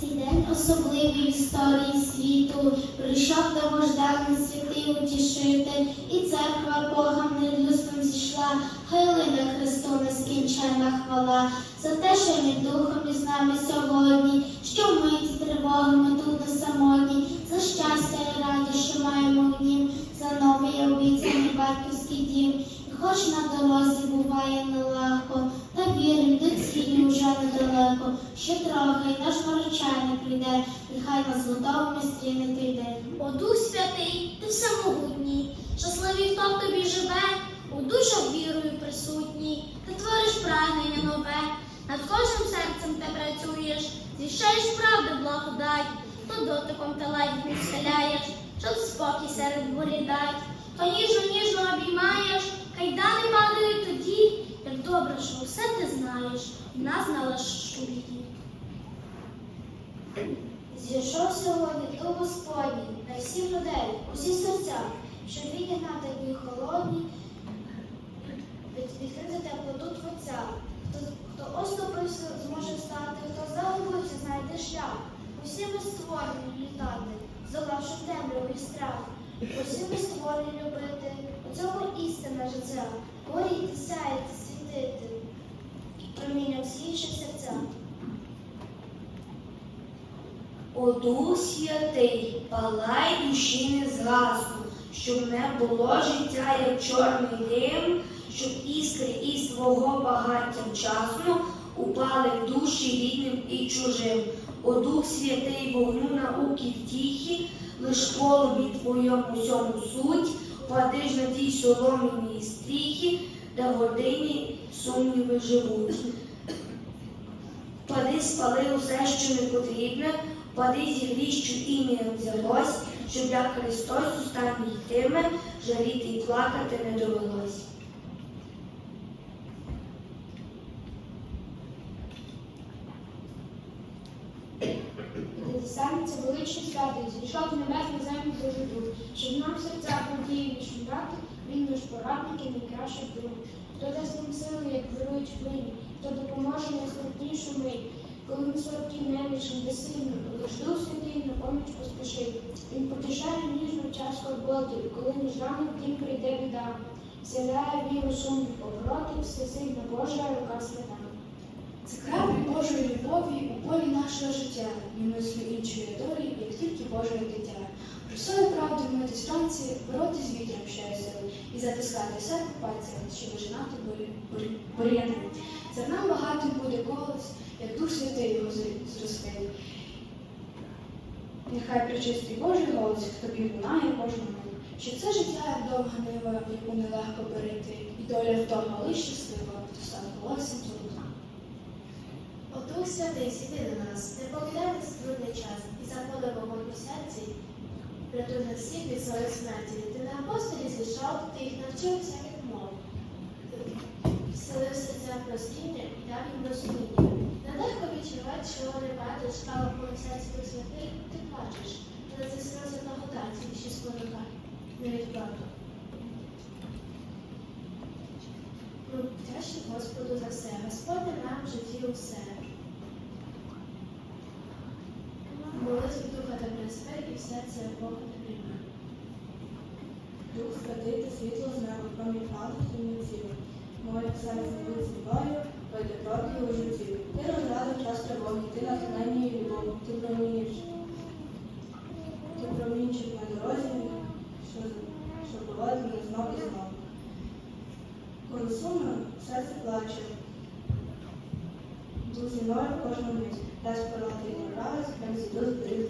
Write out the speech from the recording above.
Цей день особливий в історії світу, прийшов довгожданий святий утішитель, і церква Богом над зійшла, хай лине Христу нескінченна хвала, за те, що він духом із нами сьогодні, що мить тривоги ми тут не самотні, за щастя і радість, що маємо в нім, за новий обіцяний батьківський дім. І хоч на дорозі буває нелегко, та вірим до цілі вже недалеко, ще трохи й наш виручальник прийде, і хай на золотому стріне той. О Дух Святий, ти всемогутній, щасливий, хто тобі живе, у душах вірою присутній, ти твориш прагнення нове, над кожним серцем ти працюєш, звіщаєш правди благодать, то дотиком ти лагідно схиляєш, щоб спокій серед бурі то ніжно ніжно обіймаєш, кайдани падають тоді, як добре, що все ти знаєш, нас знала шубі. Зійшов сьогодні дух Господній на всіх людей, усі серця, щоб відігнати дні холодні, від- відкрити теплоту Творця. Хто, хто оступився, зможе стати, хто загубився, знайде шлях. Усі ми створені літати, здолавши темряву і страх. Усі ми створені любити, у цьому істина життя. Горіти, сяяти, світити, промінням всіх серця. О Дух Святий, палай душі не згасу, щоб не було життя, як чорний дим, щоб іскри із твого багаття вчасно упали в душі рідним і чужим. О Дух Святий, вогню науки втіхи, лиш полумі твоєму всьому суть, пади ж на тій соломіній стріхи, де годині сумніви живуть. Пади спали усе, що не потрібне, пади зігрій, що ім'я взялось, щоб як Христос останній йтиме, жаліти і плакати не довелось. Саме це величний свято, зійшов з небес на землю Божий дух, щоб нам в серцях надії відшукати, він наш порадник і найкращий друг. Хто дасть нам сили, як вирують хвилі, хто допоможе найскрутнішу мить, коли ми слабкі немічні, безсильні, лиш дух святий на поміч поспішить. Він потішає ніжну час скорботи, і коли між нами в дім прийде біда, вселяє віру сумні повороти, всесильна Божа рука свята. Любові у полі нашого життя, і мислю іншої долі, як тільки Божої дитя. Росою правди мити сонці, боротись з вітром щастя і затискати все в пальцях, щоб вижинати бур'яни. Зерна багатим буде колос, як Дух Святий його зр- зростив. Нехай причистий Божий голос, хто тобі лунає кожному, що це життя як довга нива, яку нелегко перейти, і доля вдома лиш щаслива, хто стане голосом золота. О Дух Святий, сіди на нас, не покидай нас трудний час, і заходи вогонь у серці, рятуй нас всіх від своєї смерті. Ти на апостолі зійшов, ти їх навчив всяких мов. Вселив серця прозріння і дав їм розуміння. Нелегко відчувати, що вони бачиш, стало по серці святих, ти плачеш, але це сльози благодаті, що спонукає, не відплату. Дякую Господу за все, Господь нам в житті усе. І серці Бога прийме. Дух святий та світло з неба, промінь правди хімінців. Моє серце зі мною, вийде правди у житті. Ти розрадив час тривоги, ти натхнення і любов, ти проміниш. Ти промінчик на дорозі, що, що проводить мене знов і знов. Коли сумно, серце плаче. Дух зі мною кожну мить, дасть порвати і раз, як зійду з доріг